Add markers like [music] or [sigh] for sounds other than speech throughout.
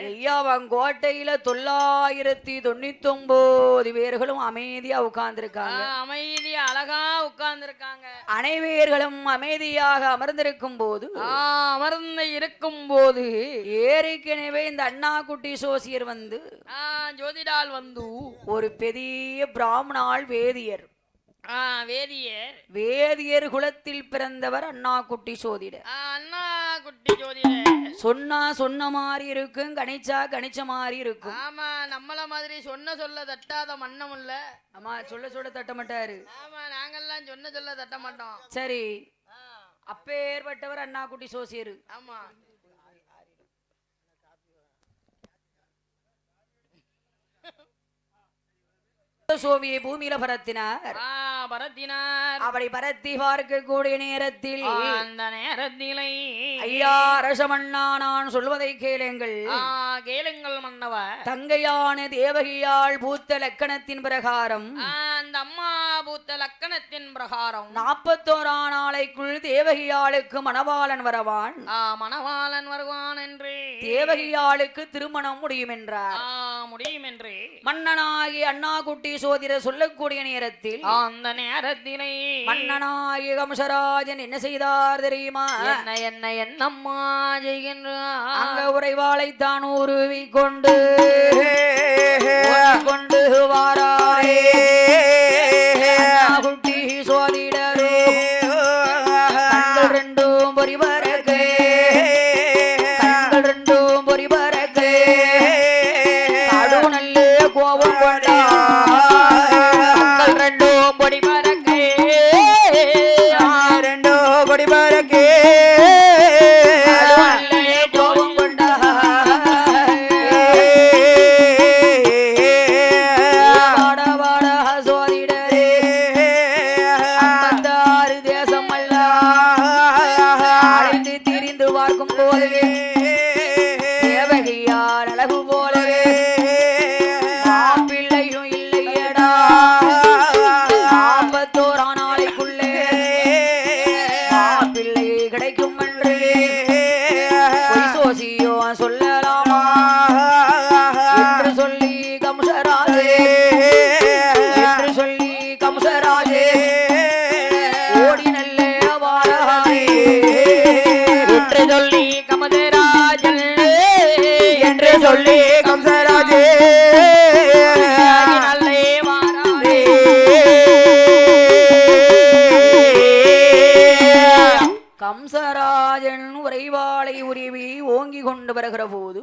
ஐயாவங்கோட்டையில தொள்ளாயிரத்தி தொண்ணூத்தி ஒன்பது பேர்களும் அமைதியா உட்கார்ந்திருக்காங்க. அமைதி அழகா உட்கார்ந்துருக்காங்க. அனைவர்களும் அமைதியாக அமர்ந்திருக்கும் போது அமர்ந்து இருக்கும் போது ஏற்கனவே இந்த அண்ணா குட்டி சோசியர் வந்து ஜோதிடால் வந்து ஒரு பெரிய பிராமணாள் வேதியர். வேதியர். வேதியர் குலத்தில் பிறந்தவர் அண்ணா குட்டி சோதிடர். அண்ணா குட்டி ஜோதிடர் சொன்னா சொன்ன மாதிரி இருக்கும் கணிச்சா கணிச்ச மாதிரி இருக்கும். ஆமா நம்மள மாதிரி சொன்ன சொல்ல தட்டாத மன்னம் இல்ல. ஆமா சொல்ல சொல்ல தட்ட மாட்டாரு. ஆமா நாங்கெல்லாம் சொன்ன சொல்ல தட்ட மாட்டோம். சரி. அப்பேற்பட்டவர் அண்ணா குட்டி சோசியர். ஆமா. சோவியை பூமியில பரத்தினார். ஆ, பரத்தினார். அப்படி பரத்தி பார்க்கக்கூடிய நேரத்தில் அந்த நேரத்திலே. ஐயா அரசமண்ணா நான் சொல்வதை கேளுங்கள். கேளுங்கள் மன்னவர். தங்கையான தேவகியாள் பூத்த லக்கணத்தின் பிரகாரம் அந்த அம்மா பூத்த லக்கணத்தின் பிரகாரம். நாற்பத்தோரா நாளைக்குள் தேவகியாளுக்கு மணவாளன் வரவான். மணவாளன் வருவான் என்று. தேவகியாளுக்கு திருமணம் முடியும் என்றார் முடியும் என்று மன்னனாகி அண்ணா குட்டி சோதிடர் சொல்லக்கூடிய நேரத்தில் அந்த நேரத்திலே மன்னனாகி கம்சராஜன் என்ன செய்தார் தெரியுமா? என்ன என்ன என்னம்மா செய்கின்றார்? அங்க உறைவாளைத்தான் உருவி கொண்டு கொண்டு அண்ணா குட்டி சோதிடரோ சொல்லி கம்சராஜே கம்சராஜன் உறைவாளை உருவி ஓங்கி கொண்டு வருகிற போது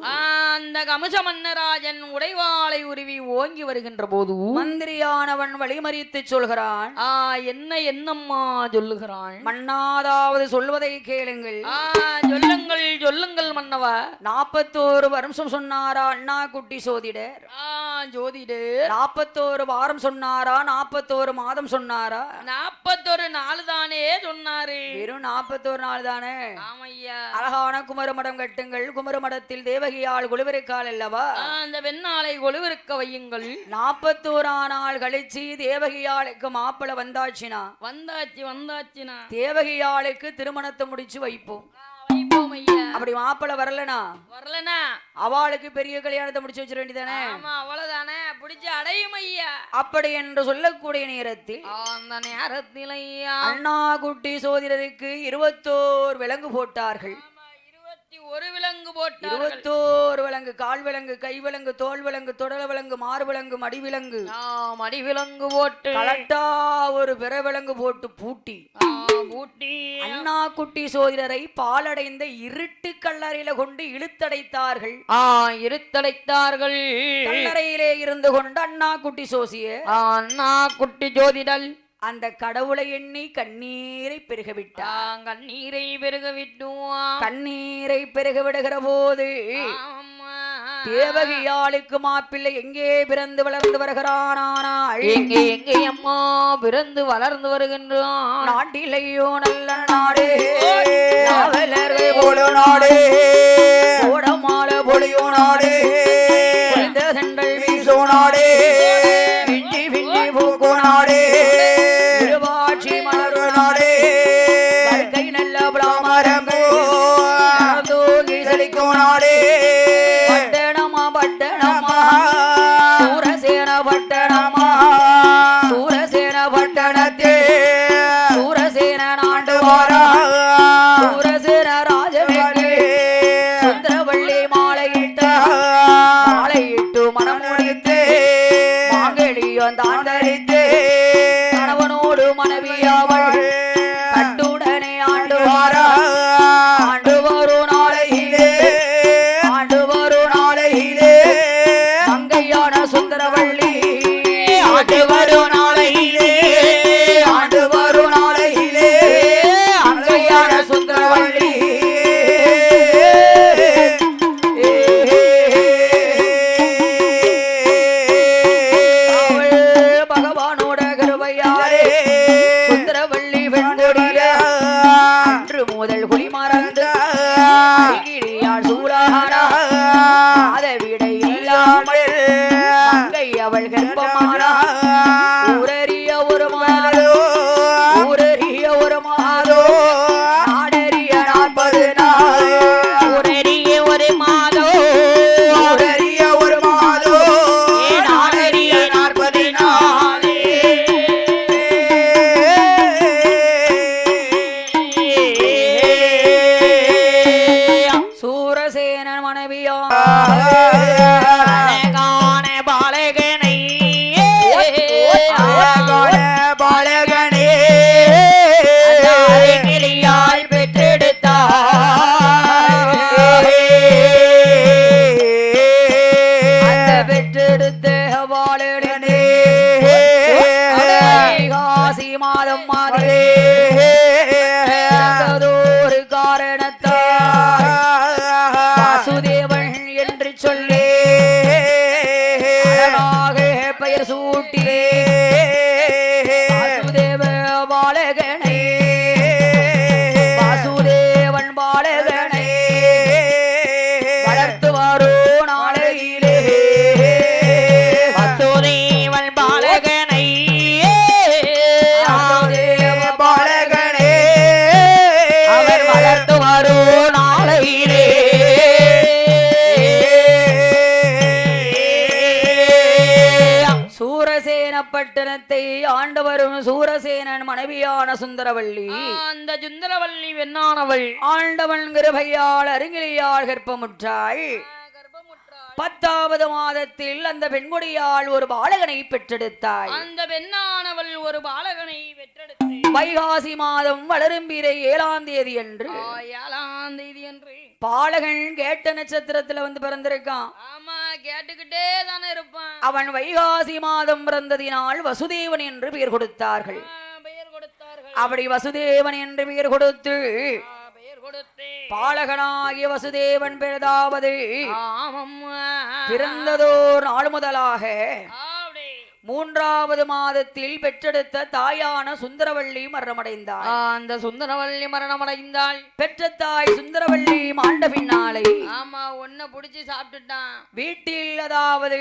அந்த கமச மன்னராஜன் உடைவாளை உருவி ஓங்கி வருகின்ற போது மந்திரியானவன் வழிமறித்து சொல்கிறான். ஆ என்ன என்னம்மா சொல்லுகிறான்? மன்னாதாவது சொல்வதை கேளுங்கள். ஆ சொல்லுங்கள் சொல்லுங்கள் மன்னவா. நாற்பத்தோரு வருஷம் சொன்னாரா அண்ணா குட்டி சோதிடர்? ஆ ஜோதிடு நாற்பத்தோரு வாரம் சொன்னாரா நாற்பத்தோரு மாதம் சொன்னாரா? நாப்பத்தொரு நாள் தானே சொன்னாரு. வெறும் நாற்பத்தோரு நாள் தானே ஆமையா. அழகான குமரமடம் கட்டுங்கள். குமரமடத்தில் தேவகியால் குளிவரைக்கால் அல்லவா அந்த வெண்ணாளை ஒளிவிருக்க வையுங்கள். நாற்பத்தோரா நாள் கழிச்சு தேவகியாளுக்கு மாப்பிளை வந்தாச்சுனா? வந்தாச்சு வந்தாச்சுனா. தேவகியாளுக்கு திருமணத்தை முடிச்சு வைப்போம். அப்படி மாப்பிளை வரலனா? வரலனா? அவளுக்கு பெரிய கல்யாணத்தை முடிச்சு வச்சிட வேண்டியதானே? ஆமா அவ்வளவுதானே. பிடிச்சு அடையும் ஐயா. அப்படி என்று சொல்லக்கூடிய நேரத்தில் அந்த நேரத்தில் ஐயா அண்ணா குட்டி சோதிடருக்கு இருபத்தோர் விலங்கு போட்டார்கள். ஒரு விலங்கு போட்டார்கள். இருபத்தோர் விலங்கு கால் விலங்கு கை விலங்கு தோல் விலங்கு தொடல விலங்கு மாறு விலங்கு மடி விலங்கு. ஆம், அடி விலங்கு போட்டு. கலட்டா ஒரு பிற விலங்கு போட்டு பூட்டி. பூட்டி. அண்ணா குட்டி சோதிடரை பாலடைந்த இருட்டு கல்லறையில கொண்டு இழுத்தடைத்தார்கள். ஆ இருத்தடைத்தார்கள் கல்லறையிலே இருந்து கொண்டு அண்ணா குட்டி சோசிய. அண்ணா குட்டி ஜோதிடல் அந்த கடவுளை எண்ணி கண்ணீரை பெருக விட்டார் கண்ணீரை பெருக விட்டுவான் கண்ணீரை பெருக விடுகிற போது. தேவகியாளுக்கு மாப்பிள்ளை எங்கே பிறந்து வளர்ந்து வருகிறானானால் எங்கே எங்கே அம்மா பிறந்து வளர்ந்து வருகின்றான்? நாட்டிலேயோ நல்ல நாடு போல நாடே ஓடமால பொழியோ நாடே சென்றல் வீசோ நாடே விஞ்சி விஞ்சி பூக்கோ நாடே. சுந்தரவள்ளி ஆண்டு வரும் மனைவியோ பட்டணத்தை ஆண்டு வரும் சூரசேனன் மனைவியான சுந்தரவள்ளி. அந்த சுந்தரவல்லி வெண்ணானவள். ஆண்டவன் கிருபையால் அருங்கிலியால் கர்ப்பமுற்றாள் பத்தாவது மாதத்தில் அந்த பெண்குடியால் ஒரு பாலகனை பெற்றெடுத்தாள் அந்த பெண்ணானவள் ஒரு பாலகனை பெற்றெடுத்து வைகாசி மாதம் வளரும் பிறை ஏழாம் தேதி அன்று ஆ, ஏழாம் தேதி என்று. பாலகன் கேட்ட நட்சத்திரத்துல வந்து பிறந்திருக்கான். ஆமா கேட்டுக்கிட்டே தானே இருப்பான். அவன் வைகாசி மாதம் பிறந்ததினால் வசுதேவன் என்று பெயர் கொடுத்தார்கள். பெயர் கொடுத்தார்கள். அப்படி வசுதேவன் என்று பெயர் கொடுத்து பாலகனாகிய வசுதேவன் பிறதாவது பிறந்ததோர் நாள் முதலாக மூன்றாவது மாதத்தில் பெற்றெடுத்த தாயான சுந்தரவள்ளி மரணமடைந்தாள். அந்த சுந்தரவல்லி மரணம் அடைந்தாள் பெற்ற தாய் சுந்தரவள்ளி மாண்ட பின்னாலே ஆமா ஒன்ன புடிச்சு சாப்பிட்டுட்டான். வீட்டில் அதாவது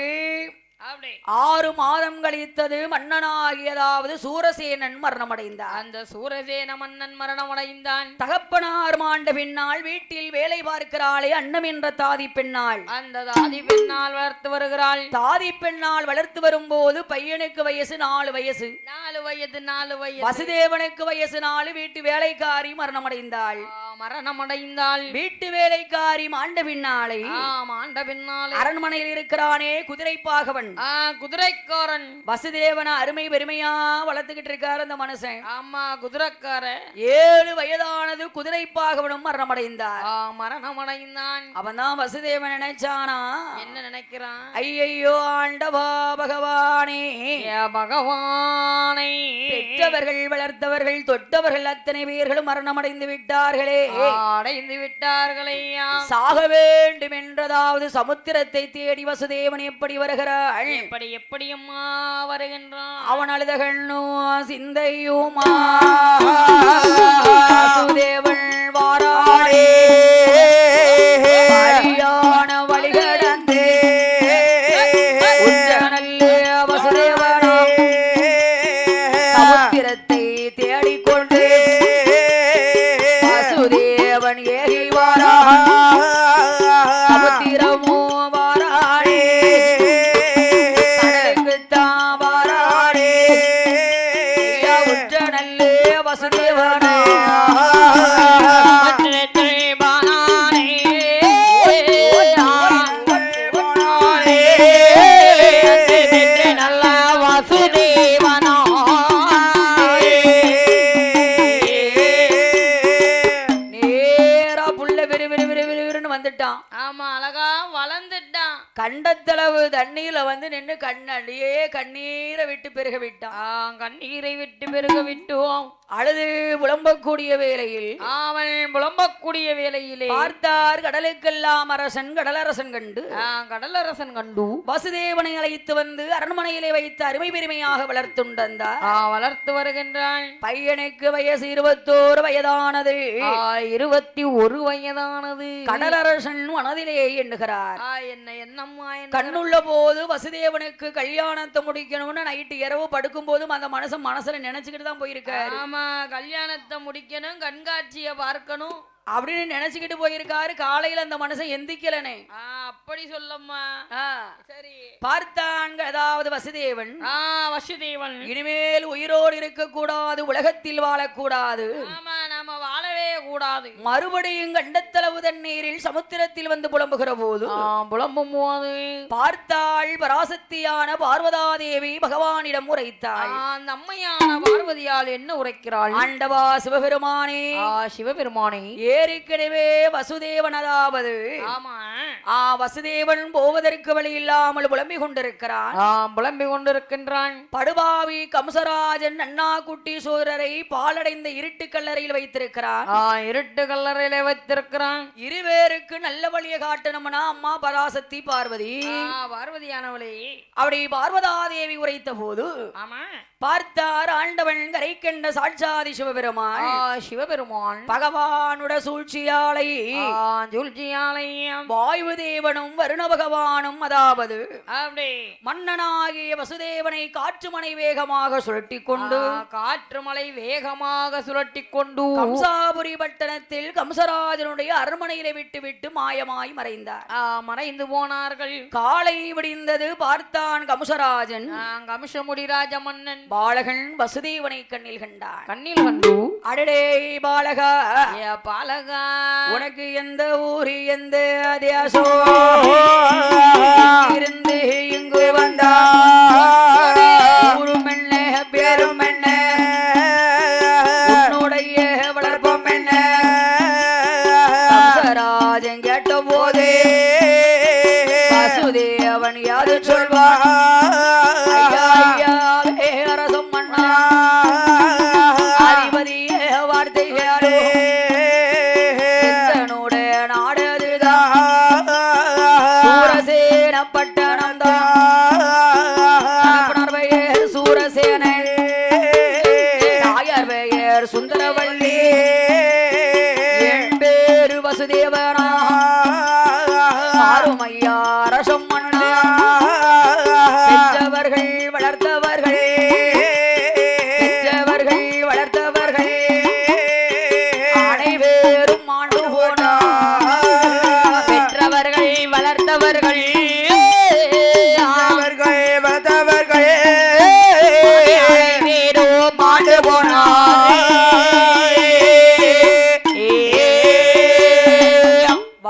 ஆறு மாதம் கழித்தது மன்னனாகியதாவது சூரசேனன் மரணமடைந்தார் அந்த சூரசேன மன்னன் மரணம் அடைந்தான் தகப்பனார் மாண்ட பின்னால் வீட்டில் வேலை பார்க்கிறாளே அன்னம் என்ற தாதி பெண்ணாள். அந்த தாதி பெண்ணால் வளர்த்து வருகிறாள். தாதி பெண்ணால் வளர்த்து வரும்போது பையனுக்கு வயசு நாலு வயசு. நாலு வயது நாலு வயது. வசுதேவனுக்கு வயசு நாலு வீட்டு வேலைக்காரி மரணமடைந்தாள். ஆ, மரணம் அடைந்தாள் வீட்டு வேலைக்காரி மாண்ட பின்னாலே ஆம் ஆண்ட பின்னாலே அரண்மனையில் இருக்கிறானே குதிரை ஆ குதிரைக்காரன். வசுதேவன அருமை பெருமையா வளர்த்துக்கிட்டு இருக்காரு அந்த மனுஷன். ஆமா குதிரைக்கார ஏழு வயதானது குதிரை பாகவனும் மரணமடைந்தார். மரணம் அடைந்தான் அவன் தான் வசுதேவன் நினைச்சானா? என்ன நினைக்கிறான்? ஐயையோ ஆண்டவா பகவானே. பகவானை. பெற்றவர்கள் வளர்த்தவர்கள் தொட்டவர்கள் அத்தனை பேர்களும் மரணமடைந்து விட்டார்களே. அடைந்து விட்டார்களையா? சாக வேண்டும் என்றதாவது சமுத்திரத்தை தேடி வசுதேவன் எப்படி வருகிறாள்? எப்படி எப்படி அம்மா வருகின்றான்? அவன் அழுதகண்ணோ சிந்தையுமா? வசுதேவன் வாராடே கண்டத்தளவு தண்ணீர்ல வந்து நின்னு கண்ணடியே கண்ணீரை விட்டு பெருக விட்டான். கண்ணீரை விட்டு பெருக விட்டோம். அழுது புலம்பக்கூடிய வேளையில் அவன் புலம்பக்கூடிய வேளையிலே பார்த்தார் கடலுக்கெல்லாம் அரசன் கடலரசன் கண்டு. கடலரசன் கண்டு. வசுதேவனை அழைத்து வந்து அரண்மனையிலே வைத்து அருமை பெருமையாக வளர்த்துண்டந்தார். ஆ, வளர்த்து வருகின்றான் பையனுக்கு வயசு இருபத்தோரு வயதானது. ஆ, இருபத்தி ஒரு வயதானது. கடலரசன் மனதிலே எண்ணுகிறார். என்ன என்னம்மா என்ன கண்ணுள்ள போது வசுதேவனுக்கு கல்யாணத்தை முடிக்கணும்னு நைட்டு இரவு படுக்கும் போதும் அந்த மனசு மனசுல நினைச்சுக்கிட்டு தான் போயிருக்காரு. ஆமா கல்யாணத்தை முடிக்கணும் கண்காட்சிய பார்க்கணும். அப்படின்னு நினைச்சுக்கிட்டு போயிருக்காரு. காலையில அந்த மனுஷன் எந்திக்கலனே. அப்படி சொல்லம்மா. சரி. பார்த்தான் அதாவது வசுதேவன். வசுதேவன். இனிமேல் உயிரோடு இருக்க கூடாது உலகத்தில் வாழக்கூடாது. ஆமா நாம வாழவே கூடாது. மறுபடியும் கண்டத்தளவு தண்ணீரில் சமுத்திரத்தில் வந்து புலம்புகிற போது புலம்பும் போது பார்த்தாள் பராசக்தியான பார்வதாதேவி பகவானிடம் உரைத்தாள். அந்த அம்மையான பார்வதியால் என்ன உரைக்கிறாள்? ஆண்டவா சிவபெருமானே. ஆ, சிவபெருமானே. ஏற்கனவே வசுதேவன் அதாவது ஆ வசுதேவன் போவதற்கு வழி இல்லாமல் புலம்பிக் கொண்டிருக்கிறான். புலம்பிக் கொண்டிருக்கின்றான். படுபாவி கம்சராஜன் அண்ணா குட்டி சோதரரை பாலடைந்த இருட்டு கல்லறையில் வைத்திருக்கிறான். ஆ, இருட்டு கல்லறையில வைத்திருக்கிறான். இருவேருக்கு நல்ல வழியை காட்டணும்னா அம்மா பராசக்தி பார்வதி. பார்வதியானவளே. அப்படி பார்வதாதேவி உரைத்த போது ஆமா. பார்த்தார் ஆண்டவன் கரை கண்ட சாட்சாதி சிவபெருமான். சிவபெருமான். பகவானுட சூழ்ச்சியாலை. ஜுல்ஜியாலயம் வாயு தேவனும் வருண பகவானும் அதாவது அப்படி. மன்னனாகிய வசுதேவனை காற்று மனை வேகமாக சுழட்டி கொண்டு காற்று மலை வேகமாக சுழட்டி கொண்டு கம்சாபுரி பட்டணத்தில் கம்சராஜனுடைய அரண்மனையிலே விட்டு விட்டு மாயமாய் மறைந்தார். மறைந்து போனார்கள். காலை விடிந்தது பார்த்தான் கம்சராஜன். ஆ, கமிஷமுடி ராஜ மன்னன் பாலகன் வசுதேவனை கண்ணில் கண்டான். கண்ணில் கண்டு. அடடே பாலகா. பாலகா உனக்கு எந்த ஊரு எந்த தேசோ இருந்து இங்கு வந்தா. ஊரும் என்ன பேரும் என்ன? உன்னுடைய வளர்ப்பம் என்ன? கம்சராஜன் கேட்ட போதே வசுதேவன் யாது சொல்வா?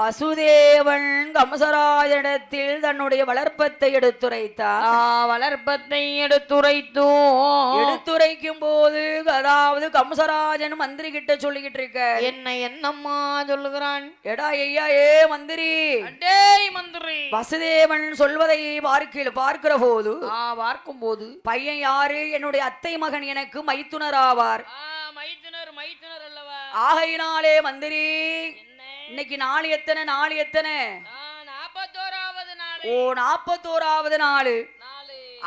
வசுதேவன் கம்சராஜனிடத்தில் தன்னுடைய வளர்ப்பத்தை எடுத்துரைத்தார். வளர்ப்பத்தை எடுத்துரைத்தோம். எடுத்துரைக்கும் போது அதாவது கம்சராஜன் மந்திரி கிட்ட சொல்லிக்கிட்டு இருக்க என்ன என்னம்மா சொல்லுகிறான்? எடா ஐயா ஏ மந்திரி. மந்திரி. வசுதேவன் சொல்வதை பார்க்க பார்க்கிற போது ஆ பார்க்கும்போது பையன் யாரு? என்னுடைய அத்தை மகன் எனக்கு மைத்துனராவார் ஆ மைத்துனர் மைத்துனர் அல்லவா? ஆகையினாலே மந்திரி இன்னைக்கு நாள் எத்தனை? நாள் எத்தனை? ஓ நாப்பத்தோராவது நாள்.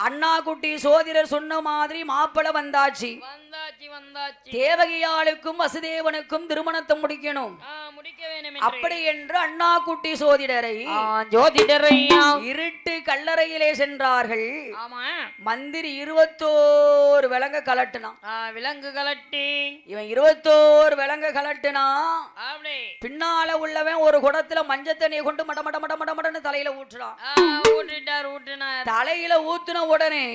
அண்ணா குட்டி சோதிடர் சொன்ன மாதிரி மாப்பிளை வந்தாச்சு. வந்தாச்சு வந்தாச்சு. தேவகியாளுக்கும் வசுதேவனுக்கும் திருமணத்தை முடிக்கணும். அப்படி என்று அண்ணா குட்டி சோதிடரை ஜோதிடரையா இருட்டு கல்லறையிலே சென்றார்கள். ஆமா. மந்திரி இருபத்தோரு விலங்க கலட்டுனான். ஆ, விலங்கு கலட்டி. இவன் இருபத்தோரு விலங்க கலட்டுனா பின்னால உள்ளவன் ஒரு குடத்துல மஞ்சள் தண்ணியை கொண்டு மட மட மட மட மடன்னு தலையில ஊற்றுறான் ஊற்றிட்டார் ஊற்றினார். தலையில ஊத்துன உடனே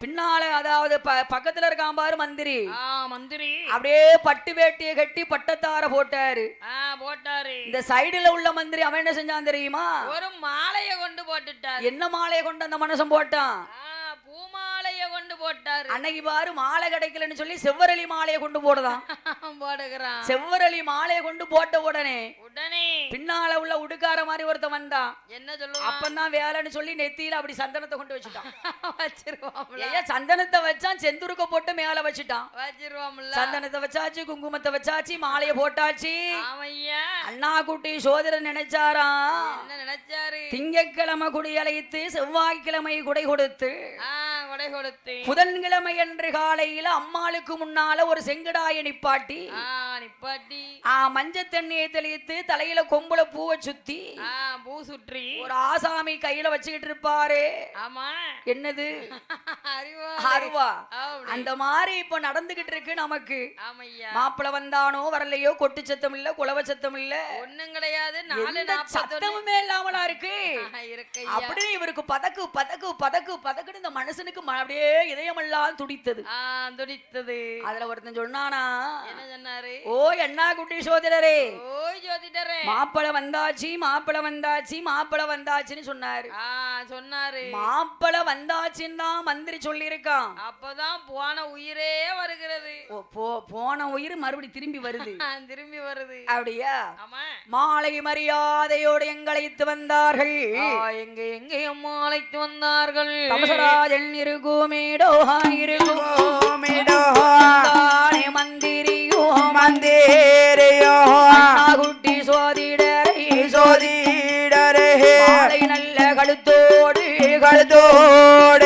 பின்னால அதாவது பக்கத்துல இருக்கான் பாரு மந்திரி. ஆ மந்திரி. அப்படியே பட்டு வேட்டியை கட்டி பட்டத்தார போட்டாரு. போட்டாரு. இந்த சைடுல உள்ள மந்திரி அவன் என்ன செஞ்சான் தெரியுமா? ஒரு மாலைய கொண்டு போட்டுட்டார். என்ன மாலையை கொண்டு அந்த மனுஷன் போட்டான்? பூமாலைய கொண்டு போட்டாரு. அன்னைக்கு பாரு மாலை கிடைக்கலன்னு சொல்லி செவ்வரளி மாலையை கொண்டு போடுதான். [laughs] போடுகிறான். செவ்வரளி மாலையை கொண்டு போட்ட உடனே பின்னால உள்ள உடுக்கார மாதிரி ஒருத்தன் வந்தான். என்ன சொல்லுவான்? அப்பந்தான் வேலைன்னு சொல்லி நெத்தியில அப்படி சந்தனத்தை கொண்டு வச்சுட்டான். [laughs] சந்தனத்தை வச்சான் செந்துருக்க போட்டு மேல வச்சுட்டான். வச்சிருவாம்ல சந்தனத்தை வச்சாச்சு குங்குமத்தை வச்சாச்சு மாலையை போட்டாச்சு. அண்ணா குட்டி சோதரன் நினைச்சாராம் என்ன நினைச்சாரு? திங்கட்கிழமை குடி அழைத்து செவ்வாய்க்கிழமை குடை கொடுத்து ஆ. கொடை கொடுத்து புதன்கிழமை அன்று காலையில அம்மாளுக்கு முன்னால ஒரு செங்கடாயை நிப்பாட்டி நிப்பாட்டி. ஆ மஞ்சள் தண்ணியை தெளித்து தலையில கொம்புல பூவை சுத்தி பூ சுற்றி. ஒரு ஆசாமி கையில வச்சுக்கிட்டு இருப்பாரு. ஆமா. என்னது? [laughs] அருவா. அந்த மாதிரி இப்ப நடந்துகிட்டு இருக்கு நமக்கு. மாப்பிள வந்தானோ வரலையோ கொட்டு சத்தம் இல்ல குலவ சத்தம் இல்ல. ஒண்ணும் கிடையாது. சத்தமுமே இல்லாமலா இருக்கு? [laughs] அப்படின்னு இவருக்கு பதக்கு பதக்கு பதக்கு பதக்குன்னு இந்த மனுஷனுக்கு ம- அப்படியே இதயமெல்லாம் துடித்தது. துடித்தது. அதுல ஒருத்தன் சொன்னானா என்ன சொன்னாரு? ஓ என்ன குட்டி சோதரரே ஓய் ஜோதிடரே மாப்பிள வந்தாச்சு மாப்பிள வந்தாச்சு மாப்பிள வந்தாச்சுன்னு சொன்னாரு. சொன்னாரு. மாப்பிள வந்தாச்சுன்னு தான் மந்திரி சொல்லியிருக்கான். அப்பதான் போன உயிரே வருகிறது. ஓ, போ- போன உயிர் மறுபடி திரும்பி வருது. [laughs] திரும்பி வருது. அப்படியா? மாலை மரியாதையோடு எங்களைத்து வந்தார்கள். எங்க எங்க அம்மா அழைத்து வந்தார்கள். கமசராஜன் இருக்குமேடோ இருக்கும் ஓமிடோ தானே மந்திரியோ மந்தேரையோ குட்டி சோதிடரை. சோதிடரே நல்ல கழுத்தோடு கழுதோடே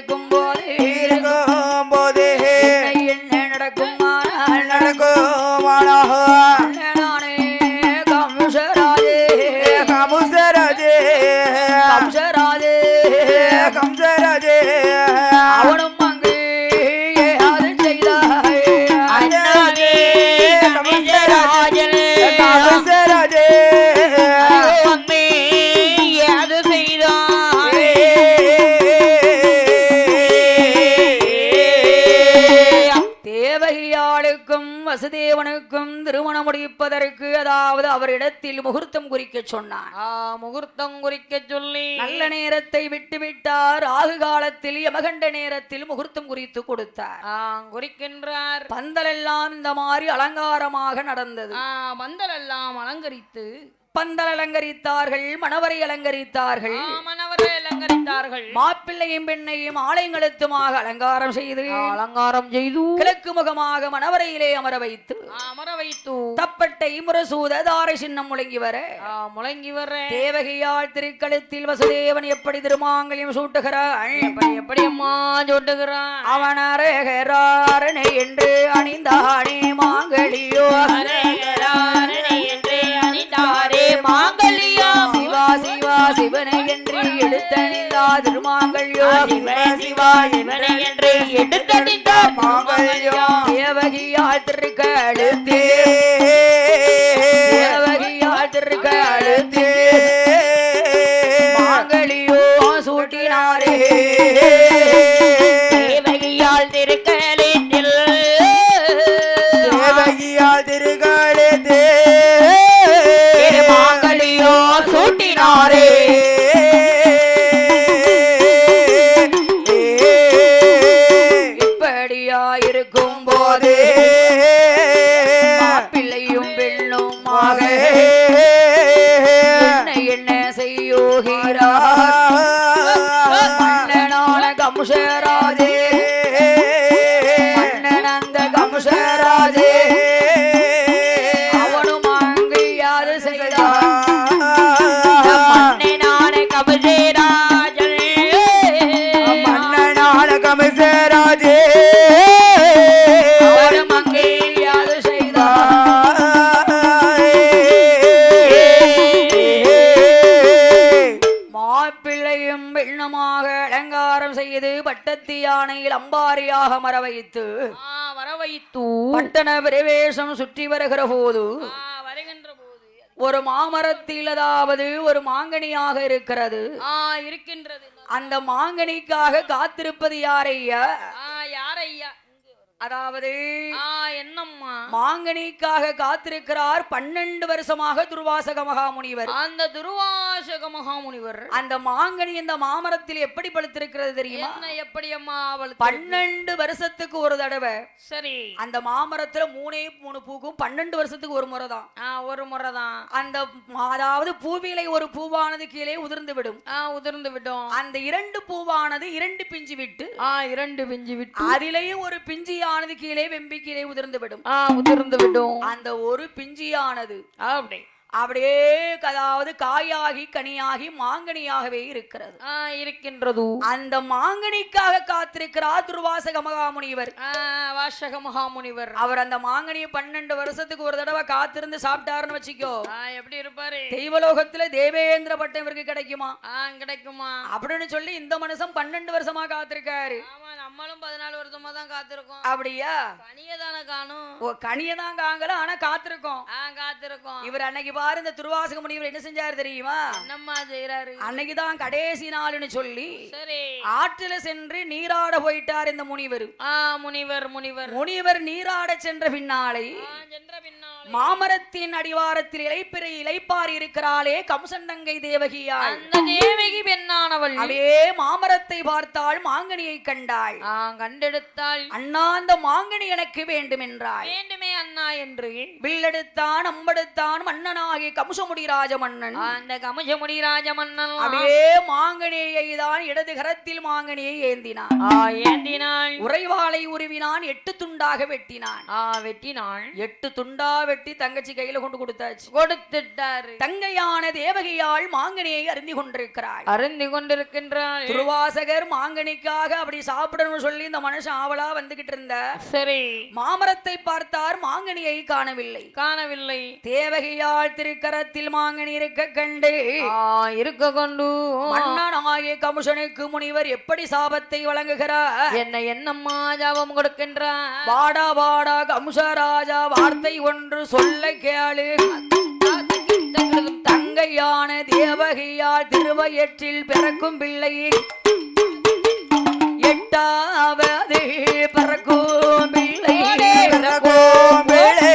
গম্বুজ முடிப்பதற்கு அதாவது அவரிடத்தில் முகூர்த்தம் குறிக்க சொன்னான் முகூர்த்தம் குறிக்க சொல்லி. நல்ல நேரத்தை விட்டு விட்டார். ராகு காலத்தில் யமகண்ட நேரத்தில் முகூர்த்தம் குறித்து கொடுத்தார். குறிக்கின்றார். பந்தலெல்லாம் இந்த மாதிரி அலங்காரமாக நடந்தது. பந்தல் எல்லாம் அலங்கரித்து. பந்தல் அலங்கரித்தார்கள் மணவரை அலங்கரித்தார்கள். மணவரை அலங்கரித்தார்கள். மாப்பிள்ளையும் பெண்ணையும் ஆலயங்களுத்துமாக அலங்காரம் செய்து அலங்காரம் செய்து. கிழக்கு முகமாக மணவரையிலே அமர வைத்து தப்பட்டை முரசூத தாரை சின்னம் முழங்கி வர. முழங்கி வர. தேவகியால் திருக்களத்தில் வசுதேவன் எப்படி திருமாங்கல்யம் சூட்டுகிறாள்? எப்படி எப்படி அம்மா சொட்டுகிறான் அவன் அரகராரணை என்று அணிந்தானே மாங்கலியோ என்று திருமாங்கல்யோ சிவா இவனை என்று எடுத்தடித்தார் மாங்கல்யம் தேவகியால் திருக்கழுத்து அம்பாரியாக மர வைத்து ஆ வர வைத்து பட்டண பிரவேசம் சுற்றி வருகிற போது வருகின்ற போது ஒரு மாமரத்தில் அதாவது ஒரு மாங்கனியாக இருக்கிறது. இருக்கின்றது. அந்த மாங்கனிக்காக காத்திருப்பது யாரையா யாரையா அதாவது என்னம்மா? மாங்கனிக்காக காத்திருக்கிறார் பன்னெண்டு வருஷமாக துர்வாசக மகாமுனிவர். அந்த துருவாசக மகாமுனிவர். அந்த மாங்கனி இந்த மாமரத்தில் எப்படி பழுத்திருக்கிறது தெரியுமா? என்ன எப்படி அம்மா பன்னெண்டு வருஷத்துக்கு ஒரு தடவை. சரி. அந்த மாமரத்துல மூணே மூணு பூக்கும் பன்னெண்டு வருஷத்துக்கு ஒரு முறை தான் ஒரு முறைதான். அந்த ம- அதாவது பூவிலை ஒரு பூவானது கீழே உதிர்ந்து விடும். உதிர்ந்து விட்டோம் அந்த இரண்டு பூவானது இரண்டு பிஞ்சு விட்டு இரண்டு பிஞ்சு விட்டு. அதிலேயும் ஒரு பிஞ்சியானது கீழே வெம்பி கீழே உதிர்ந்து விடும். உதிர்ந்து விட்டோம் அந்த ஒரு பிஞ்சியானது. அப்படி. அப்படியே அதாவது காயாகி கனியாகி மாங்கனியாகவே இருக்கிறது. இருக்கின்றது. அந்த மாங்கனிக்காக காத்திருக்கிறார் துர்வாசக மகாமுனிவர். வாசக மகாமுனிவர். அவர் அந்த மாங்கனியை பன்னெண்டு வருஷத்துக்கு ஒரு தடவை காத்திருந்து சாப்பிட்டாருன்னு வச்சுக்கோ. எப்படி இருப்பாரு? தெய்வலோகத்துல தேவேந்திர பட்டம் இவருக்கு கிடைக்குமா? கிடைக்குமா? அப்படின்னு சொல்லி இந்த மனுஷன் பன்னெண்டு வருஷமா காத்திருக்காரு. நம்மளும் பதினாலு வருஷமா தான் காத்திருக்கோம். அப்படியா? கனியை தானே காணும். ஓ கனியை தான் காங்கல ஆனா காத்திருக்கோம். காத்திருக்கோம். இவர் அன்னைக்கு பாரு இந்த துர்வாசக முனிவர் என்ன செஞ்சாரு தெரியுமா? என்னம்மா செய்யறாரு அன்னைக்கு தான் கடைசி நாள்னு சொல்லி சரி. ஆற்றில சென்று நீராட போயிட்டார் இந்த முனிவர். ஆ முனிவர் முனிவர். முனிவர் நீராட சென்ற பின்னாலே ஆ, சென்ற பின்னால். மாமரத்தின் அடிவாரத்தில் இலைப்பிறை இலைப்பார் இருக்கிறாளே கம்சண்டங்கை தேவகியாள். அந்த தேவகி பெண்ணானவள். அப்படியே மாமரத்தை பார்த்தாள் மாங்கனியை கண்டாள். ஆ கண்டெடுத்தாள். அண்ணா அந்த மாங்கனி எனக்கு வேண்டும் என்றாள் வேண்டுமே அண்ணா என்று. வில்லெடுத்தான் அம்பெடுத்தான் மன்னனாகிய கம்சமுடி ராஜ மன்னன் அந்த கமஜமுடி ராஜ மன்னன் அப்படியே மாங்கனியை தான் இடது கரத்தில் மாங்கனியை ஏந்தினான். ஆ ஏந்தினாள். உறைவாளை உருவினான் எட்டு துண்டாக வெட்டினான். ஆ வெட்டினாள். எட்டு துண்டா வெட்டி தங்கச்சி கையில கொண்டு கொடுத்தாச்சு. கொடுத்துட்டாரு. தங்கையான தேவகியாள் மாங்கனியை அருந்தி கொண்டிருக்கிறாள். அருந்தி கொண்டிருக்கின்றாள். துருவாசகர் மாங்கனிக்காக அப்படி சாப்பிடணும்னு சொல்லி இந்த மனுஷன் ஆவலா வந்துகிட்டு இருந்த. சரி. மாமரத்தை பார்த்தார் மாங்கனியை காணவில்லை. காணவில்லை. தேவகியாள் திருக்கரத்தில் மாங்கனி இருக்க கண்டு. இருக்க கொண்டு. மன்னனாகிய கமுஷனுக்கு முனிவர் எப்படி சாபத்தை வழங்குகிறார்? என்ன என்னம்மா ஜாபம் கொடுக்கின்றார்? வாடா வாடா கமுஷராஜா வார்த்தை ஒன்று சொல்ல கேளு. தங்கையான தேவகியால் திருவயற்றில் பிறக்கும் பிள்ளை. எட்டாவது பிறக்கும் பிள்ளை. பிறக்கும் பிள்ளை.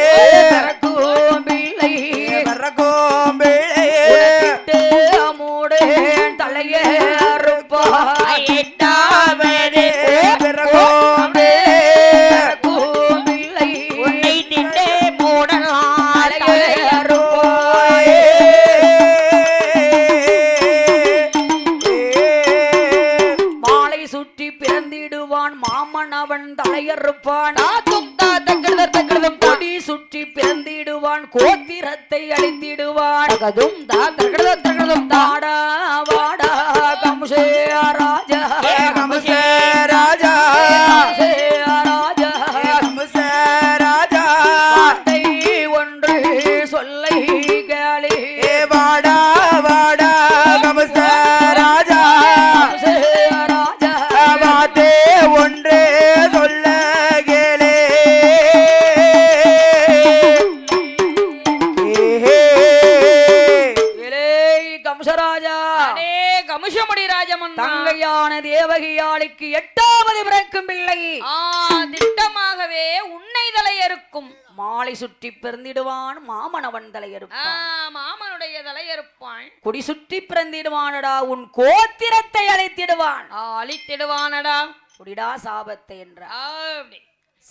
மாலை சுற்றி பிறந்திடுவான் மாமனவன் ஆ தலையறுப்பான். மாமனுடைய தலையறுப்பான். குடி சுற்றி பிறந்திடுவானடா உன் கோத்திரத்தை அழைத்திடுவான். அழித்திடுவானடா. குடிடா சாபத்தை என்ற ஆ, அப்படி.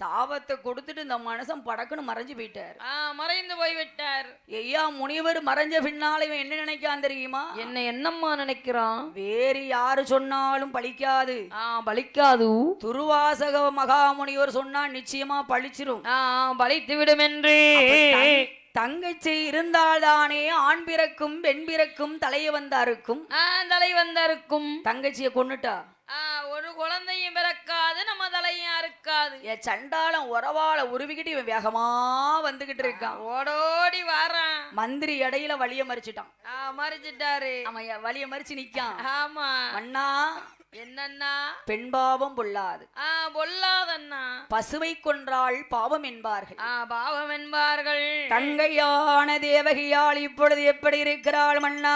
சாபத்தை கொடுத்துட்டு இந்த மனுஷன் படக்குன்னு மறைஞ்சு போயிட்டார். மறைந்து போய்விட்டார். ஐயா முனிவர் மறைஞ்ச பின்னால இவன் என்ன நினைக்கான் தெரியுமா? என்ன என்னம்மா நினைக்கிறான்? வேறு யாரு சொன்னாலும் பலிக்காது ஆ பலிக்காது துருவாசக மகாமுனிவர் சொன்னா நிச்சயமா பழிச்சிரும். ஆ பலித்து விடுமென்று. தங்- தங்கச்சி இருந்தால்தானே ஆண் பிறக்கும் பெண் பிறக்கும் தலைய வந்தாருக்கும் தலை வந்தறுக்கும் தங்கச்சிய ஒரு குழந்தையும் பிறக்காது நம்ம தலையும் அறுக்காது. என் சண்டாளம் உறவால உருவிக்கிட்டு இவன் வேகமா வந்துகிட்டு இருக்கான். ஓடோடி வாரான் மந்திரி இடையில வழிய மறிச்சிட்டான். மறிச்சிட்டாரு. அவன் வழிய மறிச்சு நிக்கான். ஆமா. அண்ணா என்னன்னா? பெண்பாவம் பொல்லாது. ஆ பொல்லாதண்ணா பசுவை கொன்றாள் பாவம் என்பார்கள். பாவம் என்பார்கள். தங்கையான தேவகியாள் இப்பொழுது எப்படி இருக்கிறாள் மன்னா?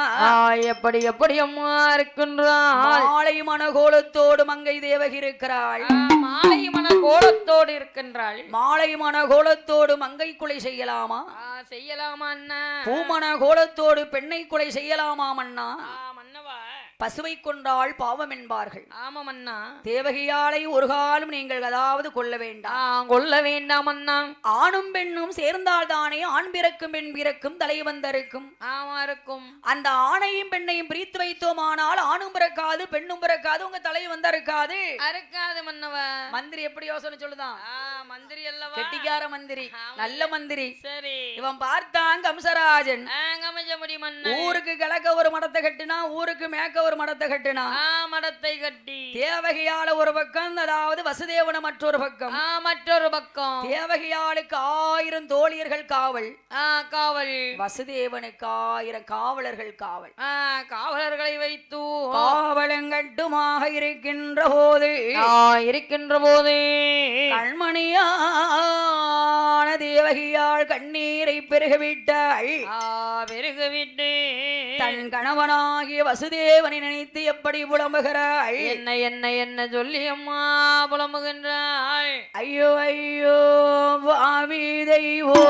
எப்படி எப்படி அம்மா இருக்கின்றாள்? மாலை மனகோலத்தோடு மங்கை தேவகி இருக்கிறாள். மாலை மன கோலத்தோடு இருக்கின்றாள். மாலை மனகோலத்தோடு மங்கை கொலை செய்யலாமா? செய்யலாமா அண்ணா? பூமன கோலத்தோடு பெண்ணை கொலை செய்யலாமா மன்னவா பசுவை கொன்றாள் பாவம் என்பார்கள். ஆமாம் அண்ணா. தேவகியாளை ஒரு காலம் நீங்கள் அதாவது கொள்ள வேண்டாம். கொல்ல வேண்டாம் அண்ணா. ஆணும் பெண்ணும் சேர்ந்தால் தானே ஆண் பிறக்கும் பெண் பிறக்கும் தலை வந்தறுக்கும் ஆமா இருக்கும். அந்த ஆணையும் பெண்ணையும் பிரித்து வைத்தோமானால் ஆணும் பிறக்காது பெண்ணும் பிறக்காது உங்க தலை வந்தறுக்காது அறுக்காது மன்னவ. மந்திரி எப்படி யோசனை சொல்லுதான்? மந்திரி அல்லவா? கெட்டிக்கார மந்திரி. நல்ல மந்திரி. சரி. இவன் பார்த்தான் கம்சராஜன். ஊருக்கு கிழக்க ஒரு மடத்தை கட்டினா ஊருக்கு மேக்க ஒரு மடத்தை கட்டினா? மடத்தை கட்டி. தேவகியால ஒரு பக்கம் அதாவது வசுதேவன மற்றொரு பக்கம். ஆ மற்றொரு பக்கம். தேவகியாளுக்கு ஆயிரம் தோழியர்கள் காவல். ஆ காவல். வசுதேவனுக்கு ஆயிரம் காவலர்கள் காவல். ஆ காவலர்களை வைத்து காவலங்கட்டுமாக இருக்கின்ற போது ஆ, இருக்கின்ற போது. கண்மணியான தேவகியாள் கண்ணீரை பெருகவிட்டாள். ஆ பெருகு விட்டு தன் கணவனாகிய வசுதேவனை நினைத்து எப்படி புலம்புகிறாள்? என்ன என்ன என்ன சொல்லி அம்மா புலம்புகின்றாள். ஐயோ ஐயோ வாவி தெய்வோ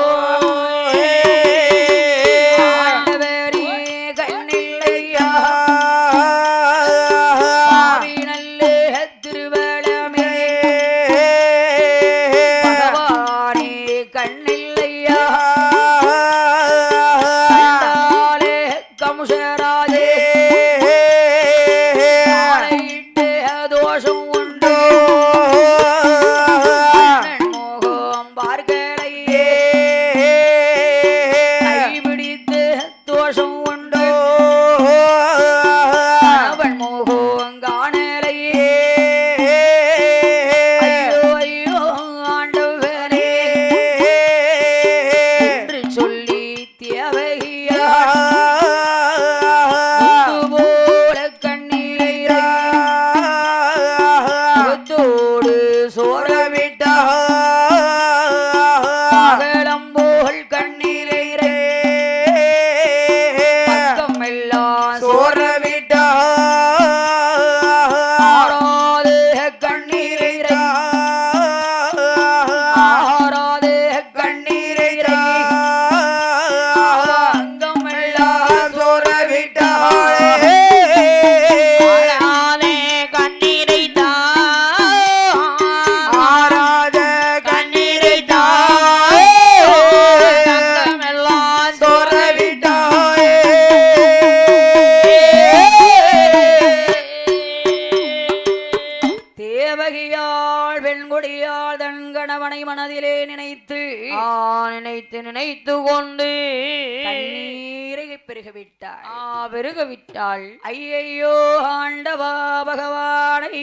விட்டாள் ஐயையோ ஆண்டவா பகவானை.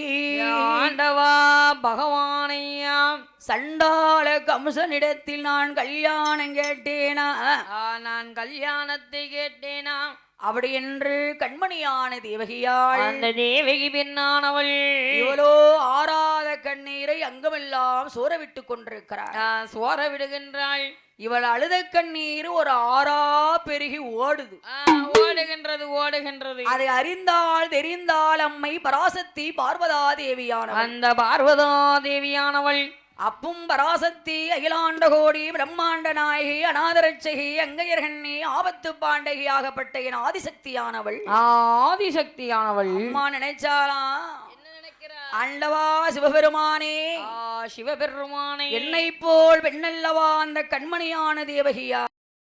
ஆண்டவா பகவானையாம். சண்டாள கம்சனிடத்தில் நான் கல்யாணம் கேட்டேனா? நான் கல்யாணத்தை கேட்டேனா? அப்படி என்று கண்மணியான தேவகியாள் அந்த தேவகி பெண்ணானவள் இவளோ ஆறாத கண்ணீரை அங்கமெல்லாம் சோரவிட்டு கொண்டிருக்கிறார் ஆ, சோர விடுகின்றாள். இவள் அழுத கண்ணீர் ஒரு ஆறா பெருகி ஓடுது. ஓடுகின்றது ஓடுகின்றது. அதை அறிந்தால் தெரிந்தால் அம்மை பராசக்தி பார்வதா தேவியானவள் அந்த பார்வதா தேவியானவள் அப்பும் பராசக்தி அகிலாண்ட கோடி பிரம்மாண்ட நாயகி அநாதரட்சகி அங்கையர்கண்ணி ஆபத்து பாண்டகி ஆகப்பட்ட என் ஆதிசக்தியானவள். ஆதிசக்தியானவள். அம்மா நினைக்கிறா? ஆண்டவா சிவபெருமானே. ஆ, சிவபெருமானை. என்னை போல் பெண்ணல்லவா அந்த கண்மணியான தேவகியா?